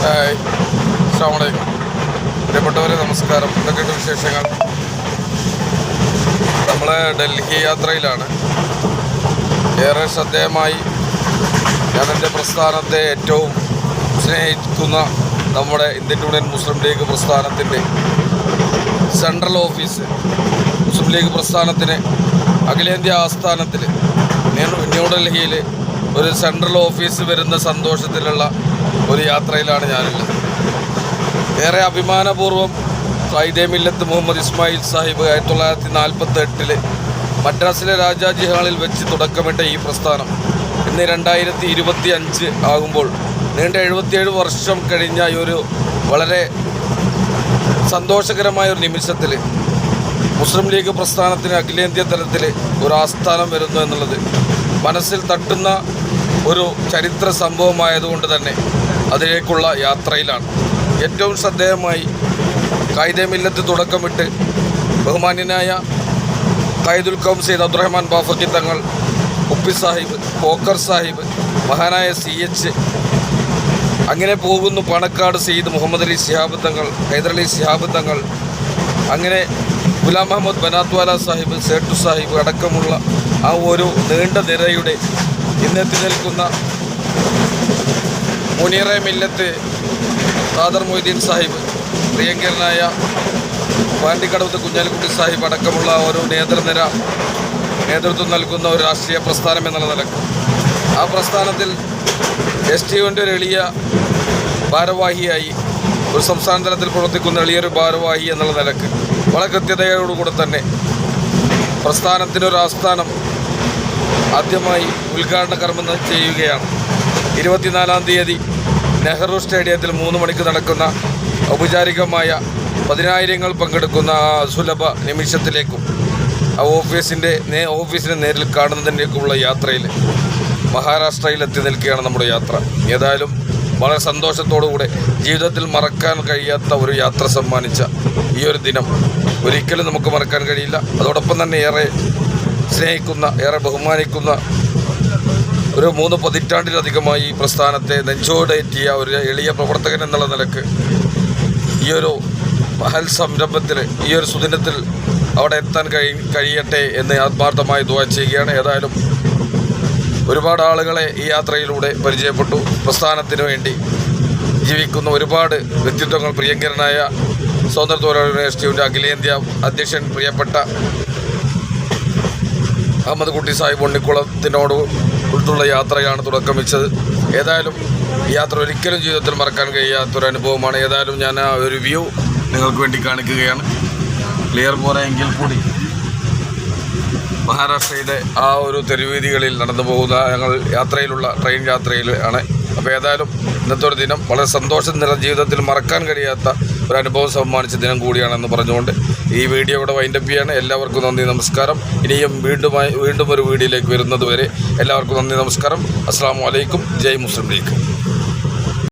Hi. അസ്സാമലൈക്കും പ്രിയപ്പെട്ടവരെ നമസ്കാരം. എന്തൊക്കെയുണ്ട് വിശേഷങ്ങൾ? നമ്മൾ ഡൽഹി യാത്രയിലാണ്. ഏറെ ശ്രദ്ധേയമായി ഞാൻ എന്റെ പ്രസ്ഥാനത്തെ ഏറ്റവും സ്നേഹിക്കുന്ന നമ്മുടെ ഇന്ത്യൻ യൂണിയൻ മുസ്ലിം ലീഗ് പ്രസ്ഥാനത്തിന്റെ സെൻട്രൽ ഓഫീസ് മുസ്ലിം ലീഗ് പ്രസ്ഥാനത്തിന് അഖിലേന്ത്യാ ആസ്ഥാനത്തിൽ. ന്യൂ- ന്യൂഡൽഹിയിൽ ഒരു സെൻട്രൽ ഓഫീസ് വരുന്ന സന്തോഷത്തിലുള്ള ഒരു യാത്രയിലാണ് ഞാനുള്ളത്. ഏറെ അഭിമാനപൂർവം സൈദേ മില്ലത്ത് മുഹമ്മദ് ഇസ്മായിൽ സാഹിബ് ആയിരത്തി തൊള്ളായിരത്തി നാൽപ്പത്തി എട്ടിൽ മദ്രാസിലെ രാജാജി ഹാളിൽ വെച്ച് തുടക്കമിട്ട ഈ പ്രസ്ഥാനം ഇന്ന് രണ്ടായിരത്തി ഇരുപത്തി അഞ്ച് ആകുമ്പോൾ നീണ്ട എഴുപത്തിയേഴ് വർഷം കഴിഞ്ഞ ഈ ഒരു വളരെ സന്തോഷകരമായ ഒരു നിമിഷത്തിൽ മുസ്ലിം ലീഗ് പ്രസ്ഥാനത്തിന് അഖിലേന്ത്യാ തലത്തിൽ ഒരു ആസ്ഥാനം വരുന്നു എന്നുള്ളത് മനസ്സിൽ തട്ടുന്ന ഒരു ചരിത്ര സംഭവമായതുകൊണ്ട് തന്നെ അതിലേക്കുള്ള യാത്രയിലാണ്. ഏറ്റവും ശ്രദ്ധേയമായി കായിതമില്ലത്ത് തുടക്കമിട്ട് ബഹുമാന്യനായ കായിദുൽ കൗം സെയ്ദ് അബ്ദുറഹ്മാൻ ബാഫക്കി തങ്ങൾ ഉപ്പി സാഹിബ് പോക്കർ സാഹിബ് മഹാനായ സി എച്ച് അങ്ങനെ പോകുന്നു പണക്കാട് സെയ്ദ് മുഹമ്മദ് അലി ശിഹാബ് തങ്ങൾ ഹൈദരലി ശിഹാബ് തങ്ങൾ. അങ്ങനെ ഗുലാം മുഹമ്മദ് ബനാത്വാല സാഹിബ് സേട്ടു സാഹിബ് അടക്കമുള്ള ആ ഒരു നീണ്ട നിരയുടെ ഇന്നെത്തി നിൽക്കുന്ന മുനീറെ മില്ലത്ത് ഖാദർ മൊയ്തീൻ സാഹിബ് പ്രിയങ്കരനായ പാണ്ടിക്കടവത്ത് കുഞ്ഞാലിക്കുട്ടി സാഹിബ് അടക്കമുള്ള ഒരു നേതൃനിര നേതൃത്വം നൽകുന്ന ഒരു രാഷ്ട്രീയ പ്രസ്ഥാനം എന്നുള്ള നിലയ്ക്ക്. ആ പ്രസ്ഥാനത്തിൽ എസ് ടി യുവിന്റെ ഒരു എളിയ ഭാരവാഹിയായി ഒരു സംസ്ഥാന തലത്തിൽ പ്രവർത്തിക്കുന്ന എളിയൊരു ഭാരവാഹി എന്നുള്ള നിലയ്ക്ക് വളരെ കൃത്യതയോടുകൂടെ തന്നെ പ്രസ്ഥാനത്തിനൊരു ആസ്ഥാനം ആദ്യമായി ഉദ്ഘാടന കർമ്മം ചെയ്യുകയാണ്. ഇരുപത്തിനാലാം തീയതി നെഹ്റു സ്റ്റേഡിയത്തിൽ മൂന്ന് മണിക്ക് നടക്കുന്ന ഔപചാരികമായ പതിനായിരങ്ങൾ പങ്കെടുക്കുന്ന സുലഭ നിമിഷത്തിലേക്കും ഓഫീസിന്റെ നേ ഓഫീസിനെ നേരിൽ കാണുന്നതിലേക്കുള്ള യാത്രയിൽ മഹാരാഷ്ട്രയിൽ എത്തി നിൽക്കുകയാണ് നമ്മുടെ യാത്ര. ഏതായാലും വളരെ സന്തോഷത്തോടുകൂടെ ജീവിതത്തിൽ മറക്കാൻ കഴിയാത്ത ഒരു യാത്ര സമ്മാനിച്ച ഈ ഒരു ദിനം ഒരിക്കലും നമുക്ക് മറക്കാൻ കഴിയില്ല. അതോടൊപ്പം തന്നെ ഏറെ സ്നേഹിക്കുന്ന ഏറെ ബഹുമാനിക്കുന്ന ഒരു മൂന്ന് പതിറ്റാണ്ടിലധികമായി ഈ പ്രസ്ഥാനത്തെ നെഞ്ചോടേറ്റിയ ഒരു എളിയ പ്രവർത്തകൻ എന്നുള്ള നിലയ്ക്ക് ഈ ഒരു മഹൽ സംരംഭത്തിൽ ഈ ഒരു സുദിനത്തിൽ അവിടെ എത്താൻ കഴി കഴിയട്ടെ എന്ന് ആത്മാർത്ഥമായി ദുവാ ചെയ്യുകയാണ്. ഏതായാലും ഒരുപാട് ആളുകളെ ഈ യാത്രയിലൂടെ പരിചയപ്പെട്ടു. പ്രസ്ഥാനത്തിന് വേണ്ടി ജീവിക്കുന്ന ഒരുപാട് വ്യക്തിത്വങ്ങൾ പ്രിയങ്കരനായ സ്വതന്ത്ര തൊഴിലാളി യൂണിവേഴ്സിറ്റിയുടെ അഖിലേന്ത്യാ അധ്യക്ഷൻ പ്രിയപ്പെട്ട അഹമ്മദ് കുട്ടി സാഹിബ് ഉണ്ണിക്കുളത്തിനോട് ഉള്ള യാത്രയാണ് തുടക്കം വെച്ചത്. ഏതായാലും യാത്ര ഒരിക്കലും ജീവിതത്തിൽ മറക്കാൻ കഴിയാത്തൊരു അനുഭവമാണ്. ഏതായാലും ഞാൻ ആ ഒരു വ്യൂ നിങ്ങൾക്ക് വേണ്ടി കാണിക്കുകയാണ്. ക്ലിയർ പോരെങ്കിൽ കൂടി. മഹാരാഷ്ട്രയിലെ ആ ഒരു തെരുവീതികളിൽ നടന്നു പോകുന്ന ഞങ്ങൾ യാത്രയിലുള്ള ട്രെയിൻ യാത്രയിൽ ആണ് അപ്പോൾ ഏതായാലും ഇന്നത്തെ ഒരു ദിനം വളരെ സന്തോഷം നിറഞ്ഞ ജീവിതത്തിൽ മറക്കാൻ കഴിയാത്ത ഒരു അനുഭവം സമ്മാനിച്ച ദിനം കൂടിയാണെന്ന് പറഞ്ഞുകൊണ്ട് ഈ വീഡിയോ ഇവിടെ വൈൻഡപ്പ് ചെയ്യാണ്. എല്ലാവർക്കും നന്ദി നമസ്കാരം. ഇനിയും വീണ്ടും വീണ്ടും ഒരു വീഡിയോയിലേക്ക് വരുന്നത് വരെ എല്ലാവർക്കും നന്ദി നമസ്കാരം. അസ്സാം വലൈക്കും ജയ് മുസ്ലിം ലീഗ്.